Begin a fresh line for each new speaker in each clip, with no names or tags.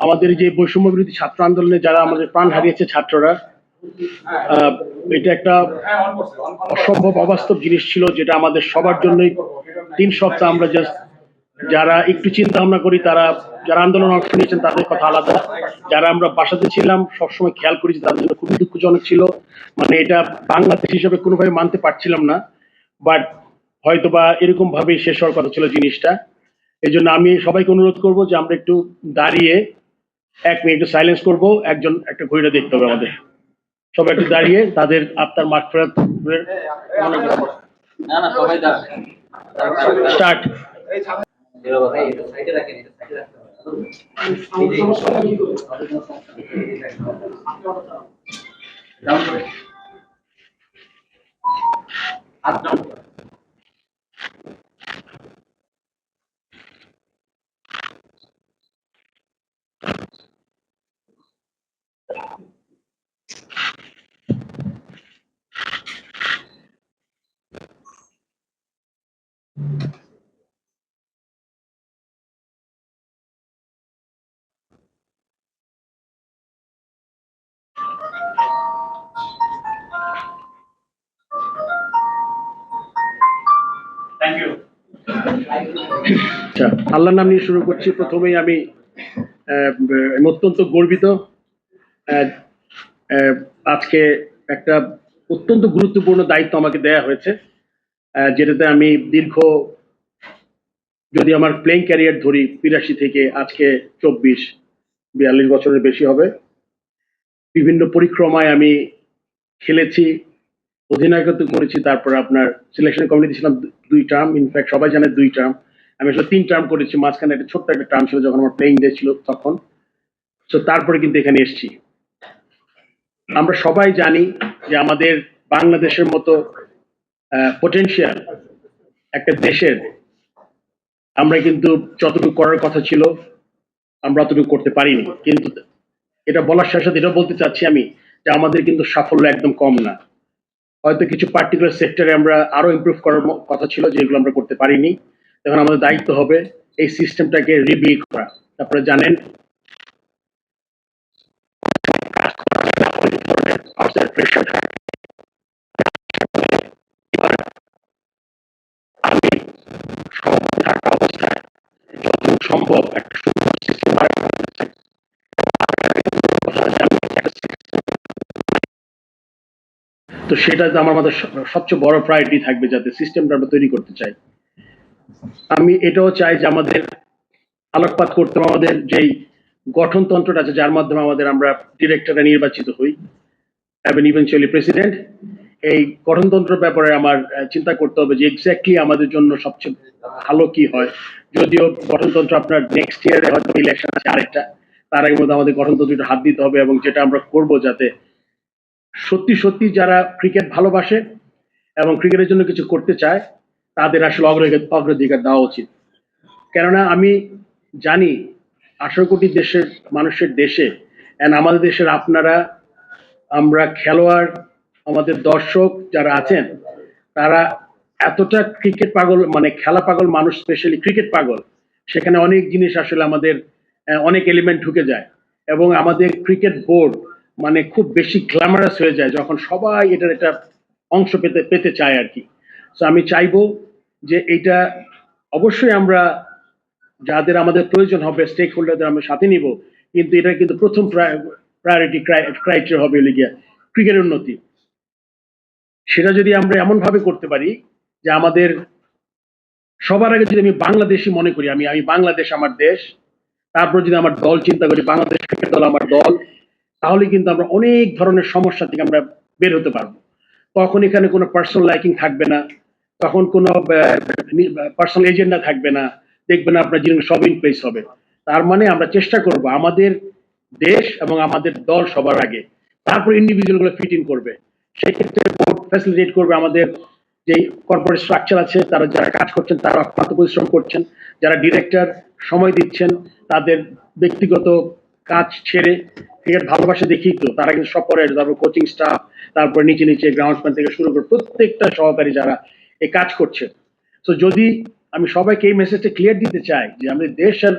আমাদের যে বৈষম্য বিরোধী ছাত্র আন্দোলনে যারা আমাদের প্রাণ হারিয়েছে ছাত্ররা এটা একটা অসম্ভব অবাস্তব জিনিস ছিল যেটা আমাদের সবার জন্যই তিন সপ্তাহ আমরা জাস্ট যারা একটু চিন্তা ভাবনা করি, তারা যারা আন্দোলন অংশ নিয়েছেন তাদের কথা আলাদা। যারা আমরা বাসাতে ছিলাম, সবসময় খেয়াল করেছি তাদের জন্য খুবই দুঃখজনক ছিল। মানে এটা বাংলাদেশ হিসেবে কোনোভাবে মানতে পারছিলাম না বাট হয়তো বা এরকম ভাবেই শেষ হওয়ার কথা ছিল জিনিসটা। এই জন্য আমি সবাইকে অনুরোধ করব যে আমরা একটু দাঁড়িয়ে এক মিনিট একটু সাইলেন্স করব একজন একটা ঘড়িটা দেখতে হবে আমাদের। সবাই একটু দাঁড়িয়ে তাদের আত্মার মাঠ ফেরত স্টার্ট
সাইডে
আচ্ছা আল্লাহর নাম নিয়ে শুরু করছি। প্রথমেই আমি অত্যন্ত গর্বিত আজকে একটা অত্যন্ত গুরুত্বপূর্ণ দায়িত্ব আমাকে দেয়া হয়েছে যেটাতে আমি দীর্ঘ, যদি আমার প্লেইং ক্যারিয়ার ধরি, বিরাশি থেকে আজকে চব্বিশ, বিয়াল্লিশ বছরের বেশি হবে। বিভিন্ন পরিক্রমায় আমি খেলেছি, অধিনায়কত্ব করেছি, তারপর আপনার সিলেকশন কমিটি ছিলাম দুই টার্ম ইনফ্যাক্ট সবাই জানে দুই টার্ম আমি আসলে তিন টার্ম করেছি, মাঝখানে একটা ছোট্ট একটা টার্ম ছিল যখন আমার প্লেইং ডে ছিল তখন। তো তারপরে কিন্তু এখানে এসেছি। আমরা সবাই জানি যে আমাদের বাংলাদেশের মতো পটেনশিয়াল একটা দেশের, আমরা কিন্তু যতটুকু করার কথা ছিল, আমরা অতটুকু করতে পারিনি। কিন্তু এটা বলার সাথে সাথে এটা বলতে চাচ্ছি আমি যে আমাদের কিন্তু সাফল্য একদম কম না। হয়তো কিছু পার্টিকুলার সেক্টরে আমরা আরও ইমপ্রুভ করার কথা ছিল যেগুলো আমরা করতে পারিনি। এখন আমাদের দায়িত্ব হবে এই সিস্টেমটাকে রিবিল্ড করা। আপনারা জানেন সম্ভব একটা তো সেটা আমার মধ্যে সবচেয়ে বড় প্রায়োরিটি থাকবে যাতে সিস্টেমটা আমরা তৈরি করতে চাই। আমি এটাও চাই যে আমাদের আলোকপাত করতে আমাদের যেই গঠনতন্ত্রটা আছে, যার মাধ্যমে আমাদের আমরা ডিরেক্টররা নির্বাচিত হই, এবং ইভেনচুয়ালি প্রেসিডেন্ট এই গঠনতন্ত্র ব্যাপারে আমার চিন্তা করতে হবে যে এক্স্যাক্টলি আমাদের জন্য সবচেয়ে ভালো কি হয়। যদিও গঠনতন্ত্র আপনার নেক্সট ইয়ারে হয়তো ইলেকশন আছে আরেকটা, তার আগের মধ্যে আমাদের গঠনতন্ত্রটা হাত দিতে হবে এবং যেটা আমরা করব যাতে সত্যি সত্যি যারা ক্রিকেট ভালোবাসে এবং ক্রিকেটের জন্য কিছু করতে চায় তাদের আসলে অগ্রাধিকার দেওয়া উচিত। কেননা আমি জানি আঠারো কোটি দেশের, মানুষের দেশে, and আমাদের দেশের আপনারা, আমরা খেলোয়াড়, আমাদের দর্শক যারা আছেন, তারা এতটা ক্রিকেট পাগল মানে খেলা পাগল মানুষ স্পেশালি ক্রিকেট পাগল, সেখানে অনেক জিনিস আসলে আমাদের অনেক এলিমেন্ট ঢুকে যায়। এবং আমাদের ক্রিকেট বোর্ড মানে খুব বেশি গ্ল্যামারাস হয়ে যায়, যখন সবাই এটার একটা অংশ পেতে পেতে চায় আর কি। তো আমি চাইব যে এটা অবশ্যই আমরা যাদের আমাদের প্রয়োজন হবে স্টেক হোল্ডারদের আমরা সাথে নিব। কিন্তু এটা কিন্তু প্রথম প্রায়োরিটি ক্রাইটেরিয়া হবে হলো গিয়া ক্রিকেটের উন্নতি। সেটা যদি আমরা এমন ভাবে করতে পারি যে আমাদের সবার আগে যদি আমি বাংলাদেশি মনে করি, আমি আমি বাংলাদেশ আমার দেশ, তারপর যদি আমার দল চিন্তা করি, বাংলাদেশ ক্রিকেট দল আমার দল, তাহলে কিন্তু আমরা অনেক ধরনের সমস্যা থেকে আমরা বের হতে পারব। তখন এখানে কোনো পার্সোনাল লাইকিং থাকবে না। তখন কোনো পার্সোনাল এজেন্ডা থাকবে না, দেখবেন আপনার জিনিস সব ইন প্লেস হবে। তার মানে আমরা চেষ্টা করব আমাদের দেশ এবং আমাদের দল সবার আগে, তারপর ইন্ডিভিজুয়ালগুলো ফিট ইন করবে। সেক্ষেত্রে বোর্ড ফ্যাসিলিটেট করবে আমাদের যে কর্পোরেট স্ট্রাকচার আছে, তারা যারা কাজ করছেন, তারা অক্লান্ত পরিশ্রম করছেন, যারা ডিরেক্টর সময় দিচ্ছেন, তাদের ব্যক্তিগত কাজ ছেড়ে ক্রিকেট ভালোবাসা দেখি তো তারা কিন্তু সব করে তারপর কোচিং স্টাফ তারপর নিচে নিচে গ্রাউন্ডসম্যান থেকে শুরু করে প্রত্যেকটা সহকারী যারা এই কাজ করছে। তো যদি আমি সবাইকে এই মেসেজটা ক্লিয়ার দিতে চাই যে আমাদের দেশ আর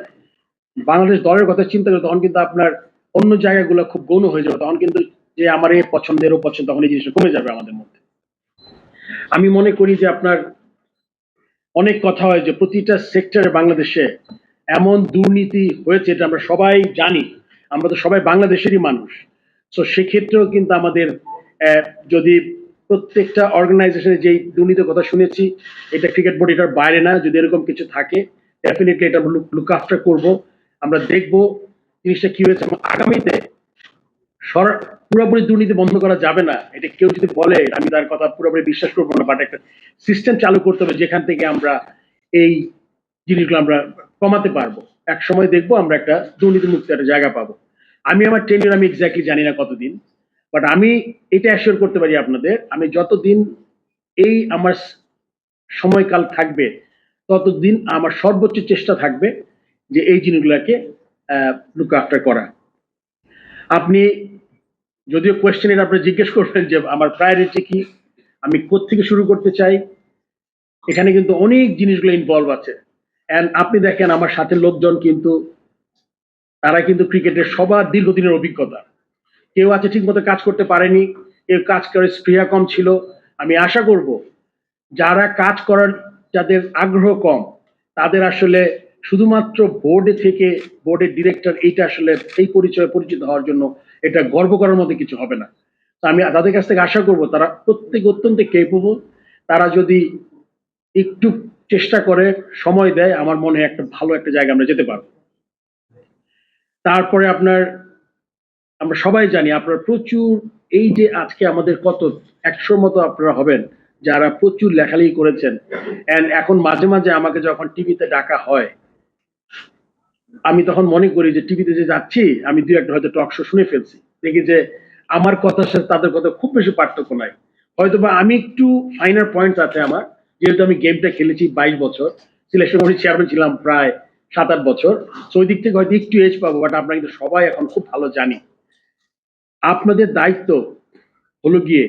বাংলাদেশ দলের কথা চিন্তা করি তখন কিন্তু আপনার অন্য জায়গাগুলো খুব গৌণ হয়ে যাবে। তখন কিন্তু যে আমার এই পছন্দের পছন্দ, তখন এই জিনিসটা কমে যাবে আমাদের মধ্যে। আমি মনে করি যে আপনার অনেক কথা হয় যে প্রতিটা সেক্টরে বাংলাদেশে এমন দুর্নীতি হয়েছে এটা আমরা সবাই জানি। আমরা তো সবাই বাংলাদেশেরই মানুষ। তো সেক্ষেত্রেও কিন্তু আমাদের যদি প্রত্যেকটা অর্গানাইজেশনে যেই দুর্নীতির কথা শুনেছি, এটা ক্রিকেট বোর্ড এটার বাইরে না, যদি এরকম কিছু থাকে ডেফিনেটলি এটা লুক আফটার করব। আমরা দেখব জিনিসটা কি হয়েছে আগামীতে পুরোপুরি দুর্নীতি বন্ধ করা যাবে না, এটা কেউ যদি বলে, আমি তার কথা পুরোপুরি বিশ্বাস করব না বাট একটা সিস্টেম চালু করতে হবে যেখান থেকে আমরা এই জিনিসগুলো আমরা কমাতে পারব। এক সময় দেখব আমরা একটা দুর্নীতি মুক্ত একটা জায়গা পাবো। আমি আমার টেন্ডার আমি এক্স্যাক্টলি জানি না কতদিন। বাট আমি এটা অ্যাসিওর করতে পারি আপনাদের, আমি যতদিন এই আমার সময়কাল থাকবে, ততদিন আমার সর্বোচ্চ চেষ্টা থাকবে যে এই জিনিসগুলোকে লুক আফটার করা। আপনি যদিও কোয়েশ্চেন এটা আপনি জিজ্ঞেস করবেন যে আমার প্রায়োরিটি কি, আমি কোত্থেকে শুরু করতে চাই, এখানে কিন্তু অনেক জিনিসগুলো ইনভলভ আছে। অ্যান্ড আপনি দেখেন আমার সাথে লোকজন কিন্তু, তারা কিন্তু ক্রিকেটের সবার দীর্ঘদিনের অভিজ্ঞতা। কেউ আছে ঠিক মতো কাজ করতে পারেনি, কেউ কাজ করে স্পৃহা কম ছিল। আমি আশা করব, যারা কাজ করার যাদের আগ্রহ কম, তাদের আসলে শুধুমাত্র বোর্ডে থেকে বোর্ডের ডিরেক্টর এইটা আসলে এই পরিচয়ে পরিচিত হওয়ার জন্য এটা গর্ব করার মতো কিছু হবে না। তো আমি তাদের কাছ থেকে আশা করব, তারা প্রত্যেক অত্যন্ত কেপেবল তারা যদি একটু চেষ্টা করে, সময় দেয়, আমার মনে একটা ভালো একটা জায়গা আমরা যেতে পারব। তারপরে আপনার আমরা সবাই জানি আপনারা প্রচুর, এই যে আজকে আমাদের কত, একশোর মতো আপনারা হবেন যারা প্রচুর লেখালেখি করেছেন। এন্ড এখন মাঝে মাঝে আমাকে যখন টিভিতে ডাকা হয়, আমি তখন মনে করি যে টিভিতে যে যাচ্ছি, আমি দুই একটা হয়তো টক শো শুনে ফেলছি। দেখি যে আমার কথার সাথে তাদের কথা খুব বেশি পার্থক্য নাই। হয়তো বা আমি একটু ফাইনার পয়েন্ট আছে আমার, যেহেতু আমি গেমটা খেলেছি বাইশ বছর সিলেকশন কমিটির চেয়ারম্যান ছিলাম প্রায় সাত আট বছর। তো ওই দিক থেকে হয়তো একটু এজ পাবো বাট আমরা কিন্তু সবাই এখন খুব ভালো জানি। আপনাদের দায়িত্ব হলো গিয়ে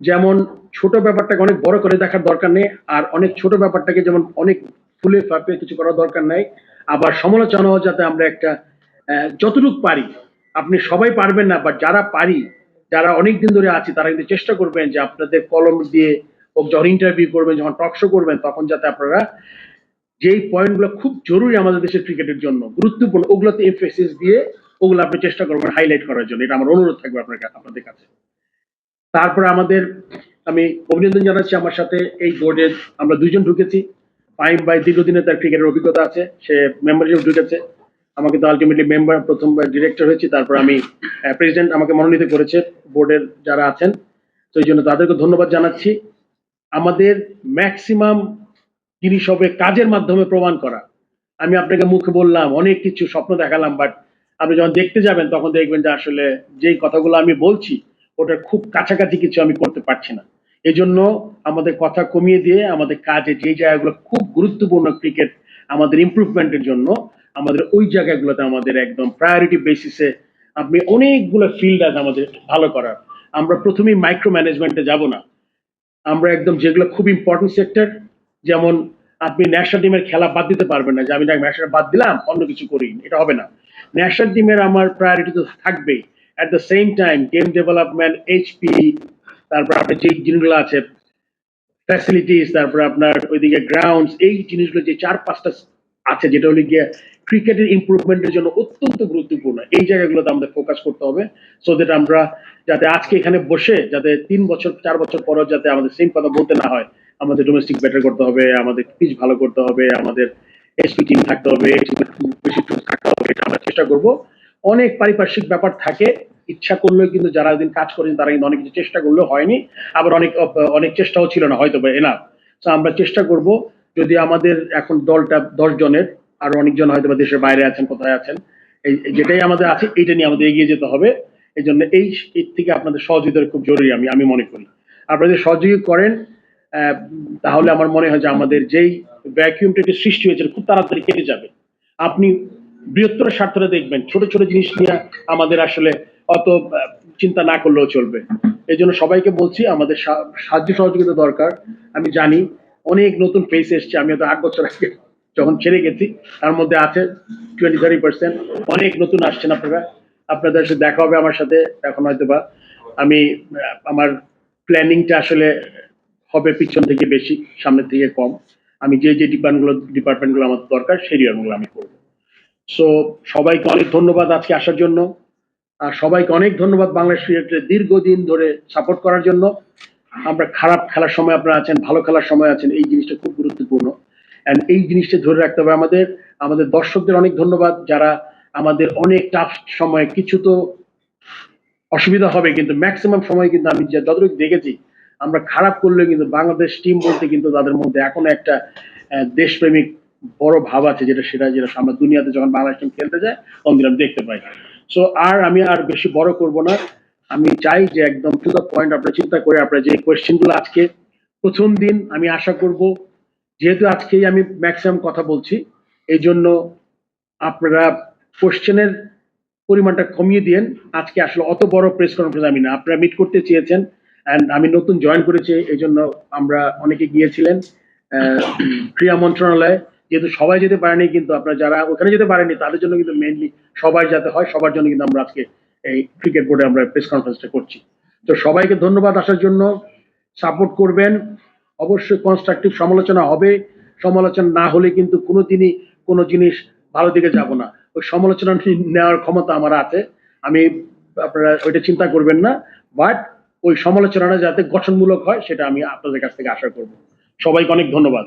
যেমন ছোট ব্যাপারটাকে অনেক বড় করে দেখার দরকার নেই, আর অনেক ছোট ব্যাপারটাকে যেমন অনেক ফুলে ফাঁপে কিছু করার দরকার নাই। আবার সমালোচনাও যাতে আমরা একটা যতটুকু পারি, আপনি সবাই পারবেন না বাট যারা পারি, যারা অনেক দিন ধরে আছি, তারা কিন্তু চেষ্টা করবেন যে আপনাদের কলম দিয়ে ও যখন ইন্টারভিউ করবেন, যখন টক শো করবেন, তখন যাতে আপনারা যেই পয়েন্টগুলো খুব জরুরি আমাদের দেশের ক্রিকেটের জন্য, গুরুত্বপূর্ণ, ওগুলোতে এমফেসিস দিয়ে ওগুলো আপনি চেষ্টা করবেন হাইলাইট করার জন্য। এটা আমার অনুরোধ থাকবে আপনার আপনাদের কাছে। তারপরে আমাদের, আমি অভিনন্দন জানাচ্ছি আমার সাথে এই বোর্ডে আমরা দুইজন ঢুকেছি। ফাইম বাই দীর্ঘদিনের তার ক্রিকেটের অভিজ্ঞতা আছে, সে মেম্বারশিপ ঢুকেছে। আমাকে তো আলটিমেটলি মেম্বার প্রথমবার ডিরেক্টর হয়েছি, তারপর আমি প্রেসিডেন্ট আমাকে মনোনীত করেছে বোর্ডের যারা আছেন। তো এই জন্য তাদেরকে ধন্যবাদ জানাচ্ছি। আমাদের ম্যাক্সিমাম জিনিস হবে কাজের মাধ্যমে প্রমাণ করা। আমি আপনাকে মুখে বললাম, অনেক কিছু স্বপ্ন দেখালাম বাট আপনি যখন দেখতে যাবেন, তখন দেখবেন যে আসলে যেই কথাগুলো আমি বলছি, ওটার খুব কাছাকাছি কিছু আমি করতে পারছি না। এই জন্য আমাদের কথা কমিয়ে দিয়ে, আমাদের কাজে যে জায়গাগুলো খুব গুরুত্বপূর্ণ ক্রিকেট আমাদের ইমপ্রুভমেন্টের জন্য, আমাদের ওই জায়গাগুলোতে আমাদের একদম প্রায়োরিটি বেসিসে আপনি অনেকগুলো ফিল্ড আছে আমাদের ভালো করার। আমরা প্রথমেই মাইক্রো ম্যানেজমেন্টে যাব না। আমরা একদম যেগুলো খুব ইম্পর্টেন্ট সেক্টর যেমন আপনি ন্যাশনাল টিমের খেলা বাদ দিতে পারবেন না, যে আমি ন্যাশনাল বাদ দিলাম, অন্য কিছু করি এটা হবে না। ন্যাশনাল টিমের আমার প্রায়োরিটি তো থাকবেই। At the same time game development HP তারপর আপনার যে জিনিসগুলো আছে ফ্যাসিলিটিস তারপর আপনার ওইদিকে গ্রাউন্ডস এই জিনিসগুলো যে চার পাঁচটা আছে, যেটা হলো গিয়ে ক্রিকেটের ইমপ্রুভমেন্টের জন্য অত্যন্ত গুরুত্বপূর্ণ। এই জায়গাগুলোতে আমাদের ফোকাস করতে হবে সো দ্যাট আমরা যাতে আজকে এখানে বসে, যাতে তিন বছর, চার বছর পরও যাতে আমাদের সেম কথা বলতে না হয়, আমাদের ডোমেস্টিক বেটার করতে হবে, আমাদের পিচ ভালো করতে হবে, আমাদের এসপি টিম থাকতে হবে বেশি টুল থাকতে হবে, এটা আমরা চেষ্টা করব। অনেক পারিপার্শ্বিক ব্যাপার থাকে, ইচ্ছা করলেও কিন্তু যারা দিন কাজ করেন, তারা কিন্তু অনেক কিছু চেষ্টা করলেও হয়নি, আবার অনেক অনেক চেষ্টাও ছিল না, হয়তো বা এনাফ তো আমরা চেষ্টা করব, যদি আমাদের এখন দলটা দশ জনের, আর অনেকজন হয়তো বা দেশের বাইরে আছেন, কোথায় আছেন, এই যেটাই আমাদের আছে, এইটা নিয়ে আমাদের এগিয়ে যেতে হবে। এই জন্য এই থেকে আপনাদের সহযোগিতা খুব জরুরি, আমি আমি মনে করি। আপনারা যদি সহযোগী করেন তাহলে আমার মনে হয় যে আমাদের যেই ভ্যাকিউমটা সৃষ্টি হয়েছে, খুব তাড়াতাড়ি কেটে যাবে। আপনি বৃহত্তর স্বার্থটা দেখবেন, ছোট ছোট জিনিস নিয়ে আমাদের আসলে অত চিন্তা না করলেও চলবে। এই জন্য সবাইকে বলছি, আমাদের সাহায্য সহযোগিতা দরকার। আমি জানি অনেক নতুন ফেস এসছে, আমি হয়তো আট বছর আগে যখন ছেড়ে গেছি, তার মধ্যে আছে টোয়েন্টি থার্টি পার্সেন্ট অনেক নতুন আসছেন আপনারা। আপনাদের সাথে দেখা হবে আমার সাথে, এখন হয়তো বা আমি আমার প্ল্যানিংটা আসলে হবে পিছন থেকে বেশি, সামনের থেকে কম। আমি যে যে ডিপার্টমেন্টগুলো ডিপার্টমেন্টগুলো আমার দরকার, সেই ডিপার্টমেন্টগুলো আমি করব। সো সবাইকে অনেক ধন্যবাদ আজকে আসার জন্য। আর সবাইকে অনেক ধন্যবাদ বাংলাদেশ ক্রিকেটের দীর্ঘদিন ধরে সাপোর্ট করার জন্য। আমরা খারাপ খেলার সময় আপনারা আছেন, ভালো খেলার সময় আছেন, এই জিনিসটা খুব গুরুত্বপূর্ণ। অ্যান্ড এই জিনিসটা ধরে রাখতে হবে আমাদের। আমাদের দর্শকদের অনেক ধন্যবাদ যারা আমাদের অনেক টাফ সময়ে কিছু তো অসুবিধা হবে, কিন্তু ম্যাক্সিমাম সময় কিন্তু আমি যতটুকু দেখেছি আমরা খারাপ করলেও কিন্তু বাংলাদেশ টিম বলতে কিন্তু তাদের মধ্যে এখনও একটা দেশপ্রেমিক বড় ভাব আছে যেটা সেটা যেটা আমরা দুনিয়াতে যখন বাংলাদেশ টিম খেলতে যায়, তখন দেখতে পাই। সো আর আমি আর বেশি বড় করব না। আমি চাই যে একদম টু দ্য পয়েন্ট আপনারা চিন্তা করে আপনারা যে কোয়েশ্চেনগুলো আজকে, প্রথম দিন আমি আশা করব, যেহেতু আজকেই আমি ম্যাক্সিমাম কথা বলছি এই জন্য আপনারা কোশ্চেনের পরিমাণটা কমিয়ে দিয়েন। আজকে আসলে অত বড় প্রেস কনফারেন্স আমি না। আপনারা মিট করতে চেয়েছেন। অ্যান্ড আমি নতুন জয়েন করেছি এই জন্য আমরা অনেকে গিয়েছিলেন ক্রীড়া মন্ত্রণালয়ে। যেহেতু সবাই যেতে পারেনি, কিন্তু আপনারা যারা ওখানে যেতে পারেনি তাদের জন্য কিন্তু মেইনলি সবাই যাতে হয়, সবার জন্য কিন্তু আমরা আজকে এই ক্রিকেট বোর্ডে আমরা প্রেস কনফারেন্সটা করছি। তো সবাইকে ধন্যবাদ আসার জন্য। সাপোর্ট করবেন। অবশ্যই কনস্ট্রাকটিভ সমালোচনা হবে। সমালোচনা না হলে কিন্তু কোনো দিনই কোনো জিনিস ভালো দিকে যাব না। ওই সমালোচনা নেওয়ার ক্ষমতা আমার আছে। আমি আপনারা ওইটা চিন্তা করবেন না। বাট ওই সমালোচনাটা যাতে গঠনমূলক হয়, সেটা আমি আপনাদের কাছ থেকে আশা করব। সবাইকে অনেক ধন্যবাদ।